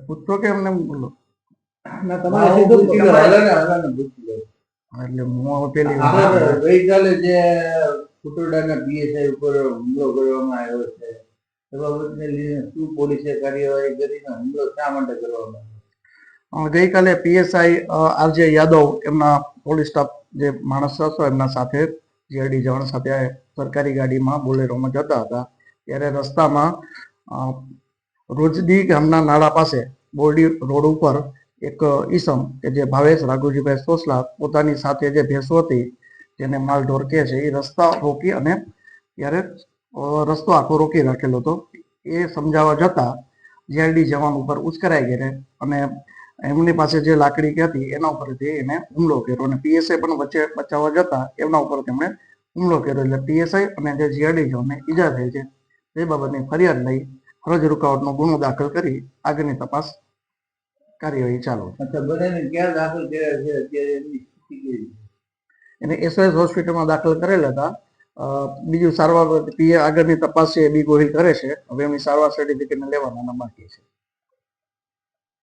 પૂછતો કે એમને બોલો ના તમારે- એટલે હું હવે પેલી ગઈકાલે જે કુટુરડાના પીએસઆઈ ઉપર હુમલો કરવામાં આવ્યો છે એ બાબતને લઈને શું પોલીસે કાર્યવાહી કરીને હુમલો શા માટે કરવામાં આવ્યો? ગઈકાલે પીએસઆઈ આરજે યાદવ એમના પોલીસ સ્ટાફ જે માણસ હતો એમના સાથે જીઆરડી જવાન સાથે સરકારી ગાડીમાં બોલેરોમાં જતા હતા ત્યારે રસ્તામાં રોજડી ગામના નાળા પાસે બોરડી રોડ ઉપર એક ઈસમ કે જે ભાવેશ રાઘુજીભાઈ સોસલા પોતાની સાથે જે ભેંસો હતી, જેને માલ ઢોર કહે છે, એ રસ્તા રોકી અને ત્યારે રસ્તો આખો રોકી રાખેલો હતો. એ સમજાવવા જતા જીઆરડી જવાન ઉપર ઉશ્કેરાઈ ગયા અને એમની પાસે જે લાકડી હતી, એના ઉપરથી એને હુમલો કર્યો અને પીએસઆઈ પણ વચ્ચે બચાવવા જતા એમના ઉપર તેમણે હુમલો કર્યો. એટલે પીએસઆઈ અને જે જીઆરડી જવાનને ઈજા થઈ છે. તે બાબતની ફરિયાદ લઈ ફરજ રૂકાવટનો ગુનો દાખલ કરી આગળની તપાસ કાર્યવાહી ચાલુ એને એસઓએસ હોસ્પિટલમાં દાખલ કરેલા હતા. બીજું સારવાર આગળની તપાસ છે એ બી ગોહિલ કરે છે. હવે એમની સારવાર સર્ટિફિકેટ લેવાના બાકી છે.